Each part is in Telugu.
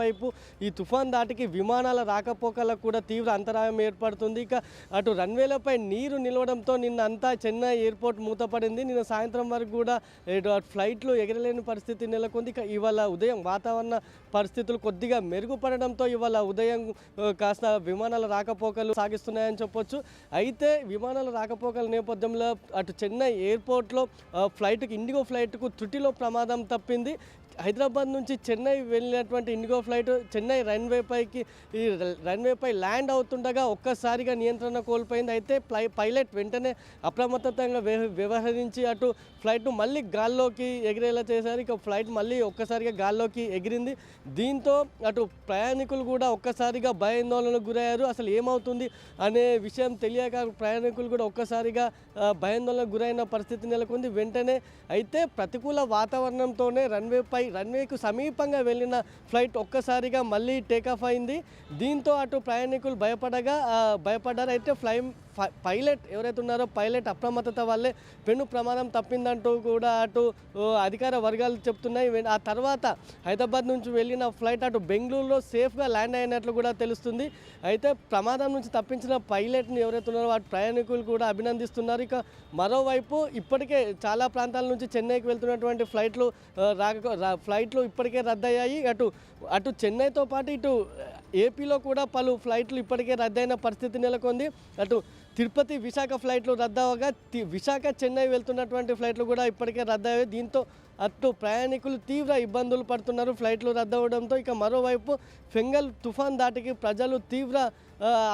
వైపు ఈ తుఫాన్ దాటికి విమానాల రాకపోకలకు కూడా తీవ్ర అంతరాయం ఏర్పడుతుంది. ఇక అటు రన్వేలపై నీరు నిలవడంతో నిన్న అంతా చెన్నై ఎయిర్పోర్ట్ మూతపడింది. నిన్న సాయంత్రం వరకు కూడా అటు ఫ్లైట్లు ఎగరలేని పరిస్థితి నెలకొంది. ఇక ఇవాళ ఉదయం వాతావరణ పరిస్థితులు కొద్దిగా మెరుగుపడడంతో ఇవాళ ఉదయం కాస్త విమానాల రాకపోకలు సాగిస్తున్నాయని చెప్పొచ్చు. అయితే విమానాల రాకపోకల నేపథ్యంలో అటు చెన్నై ఎయిర్పోర్ట్లో ఫ్లైట్కి ఇండిగో ఫ్లైట్కు త్రుటిలో ప్రమాదం తప్పింది. హైదరాబాద్ నుంచి చెన్నై వెళ్ళినటువంటి ఇండిగో ఫ్లైట్ చెన్నై రన్వే పైకి ఈ రన్వేపై ల్యాండ్ అవుతుండగా ఒక్కసారిగా నియంత్రణ కోల్పోయింది. అయితే ఫ్లై పైలట్ వెంటనే అప్రమత్తతంగా వ్య- వ్యవహరించి అటు ఫ్లైట్ను మళ్ళీ గాల్లోకి ఎగిరేలా చేశారు. ఇక ఫ్లైట్ మళ్ళీ ఒక్కసారిగా గాల్లోకి ఎగిరింది. దీంతో అటు ప్రయాణికులు కూడా ఒక్కసారిగా భయాందోళనకు గురయ్యారు. అసలు ఏమవుతుంది అనే విషయం తెలియక ప్రయాణికులు కూడా ఒక్కసారిగా భయాందోళనకు గురైన పరిస్థితి నెలకొంది. వెంటనే అయితే ప్రతికూల వాతావరణంతోనే రన్వేపై రన్వేకు సమీపంగా వెళ్ళిన ఫ్లైట్ ఒక్కసారిగా మళ్ళీ టేకాఫ్ అయింది. దీంతో అటు ప్రయాణికులు భయపడగా భయపడ్డారు అయితే ఫ్లై పైలట్ ఎవరైతే ఉన్నారో పైలట్ అప్రమత్తత వల్లే పెను ప్రమాదం తప్పిందంటూ కూడా అటు అధికార వర్గాలు చెప్తున్నాయి. ఆ తర్వాత హైదరాబాద్ నుంచి వెళ్ళిన ఫ్లైట్ అటు బెంగళూరులో సేఫ్గా ల్యాండ్ అయినట్లు కూడా తెలుస్తుంది. అయితే ప్రమాదం నుంచి తప్పించిన పైలట్ని ఎవరైతే ఉన్నారో వాటి ప్రయాణికులు కూడా అభినందిస్తున్నారు. ఇక మరోవైపు ఇప్పటికే చాలా ప్రాంతాల నుంచి చెన్నైకి వెళ్తున్నటువంటి ఫ్లైట్లు రాక రా- ఫ్లైట్లు ఇప్పటికే రద్దయ్యాయి. అటు అటు చెన్నైతో పాటు ఇటు ఏపీలో కూడా పలు ఫ్లైట్లు ఇప్పటికే రద్దయిన పరిస్థితి నెలకొంది. అటు తిరుపతి విశాఖ ఫ్లైట్లు రద్దవగా తి- విశాఖ చెన్నై వెళ్తున్నటువంటి ఫ్లైట్లు కూడా ఇప్పటికే రద్దయ్యాయి. దీంతో అటు ప్రయాణికులు తీవ్ర ఇబ్బందులు పడుతున్నారు. ఫ్లైట్లు రద్దవడంతో ఇక మరోవైపు ఫెంగల్ తుఫాన్ దాటికి ప్రజలు తీవ్ర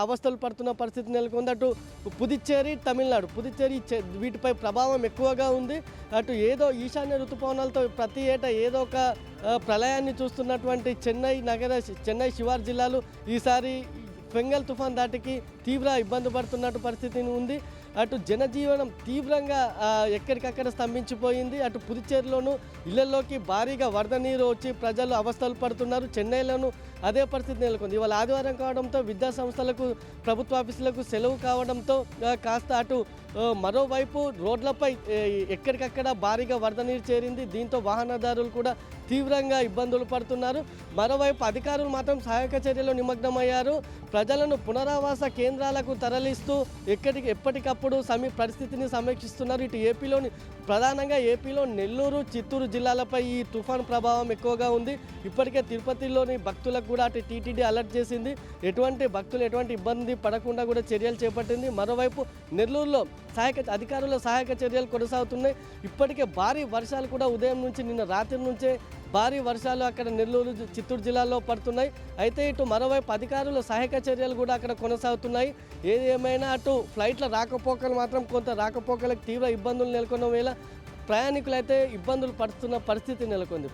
అవస్థలు పడుతున్న పరిస్థితి నెలకొంది. అటు పుదుచ్చేరి తమిళనాడు. పుదుచ్చేరి వీటిపై ప్రభావం ఎక్కువగా ఉంది. అటు ఏదో ఈశాన్య ఋతుపవనాలతో ప్రతి ఏటా ఏదో ఒక ప్రళయాన్ని చూస్తున్నటువంటి చెన్నై నగర చెన్నై శివారు జిల్లాలు ఈసారి ఫెంగల్ తుఫాన్ దాటికి తీవ్ర ఇబ్బంది పడుతున్నట్టు పరిస్థితి ఉంది. అటు జనజీవనం తీవ్రంగా ఎక్కడికక్కడ స్తంభించిపోయింది. అటు పుదుచ్చేరిలోను ఇళ్ళలోకి భారీగా వరద నీరు వచ్చి ప్రజలు అవస్థలు పడుతున్నారు. చెన్నైలోను అదే పరిస్థితి నెలకొంది. ఇవాళ ఆదివారం కావడంతో విద్యా సంస్థలకు ప్రభుత్వ ఆఫీసులకు సెలవు కావడంతో కాస్త అటు మరోవైపు రోడ్లపై ఎక్కడికక్కడ భారీగా వరద నీరు చేరింది. దీంతో వాహనదారులు కూడా తీవ్రంగా ఇబ్బందులు పడుతున్నారు. మరోవైపు అధికారులు మాత్రం సహాయక చర్యలో నిమగ్నమయ్యారు. ప్రజలను పునరావాస కేంద్రాలకు తరలిస్తూ ఎక్కడికి ఎప్పటికప్పుడు సమీ పరిస్థితిని సమీక్షిస్తున్నారు. ఇటు ఏపీలోని ప్రధానంగా ఏపీలో నెల్లూరు చిత్తూరు జిల్లాలపై ఈ తుఫాన్ ప్రభావం ఎక్కువగా ఉంది. ఇప్పటికే తిరుపతిలోని భక్తులకు కూడా అటు టీటీడీ అలర్ట్ చేసింది. ఎటువంటి భక్తులు ఎటువంటి ఇబ్బంది పడకుండా కూడా చర్యలు చేపట్టింది. మరోవైపు నెల్లూరులో సహాయక అధికారుల సహాయక చర్యలు కొనసాగుతున్నాయి. ఇప్పటికే భారీ వర్షాలు కూడా ఉదయం నుంచి నిన్న రాత్రి నుంచే భారీ వర్షాలు అక్కడ నెల్లూరు చిత్తూరు జిల్లాలో పడుతున్నాయి. అయితే ఇటు మరోవైపు అధికారుల సహాయక చర్యలు కూడా అక్కడ కొనసాగుతున్నాయి. ఏది ఏమైనా అటు ఫ్లైట్ల రాకపోకలు మాత్రం కొంత రాకపోకలకు తీవ్ర ఇబ్బందులు నెలకొన్న వేళ ప్రయాణికులైతే ఇబ్బందులు పడుతున్న పరిస్థితి నెలకొంది.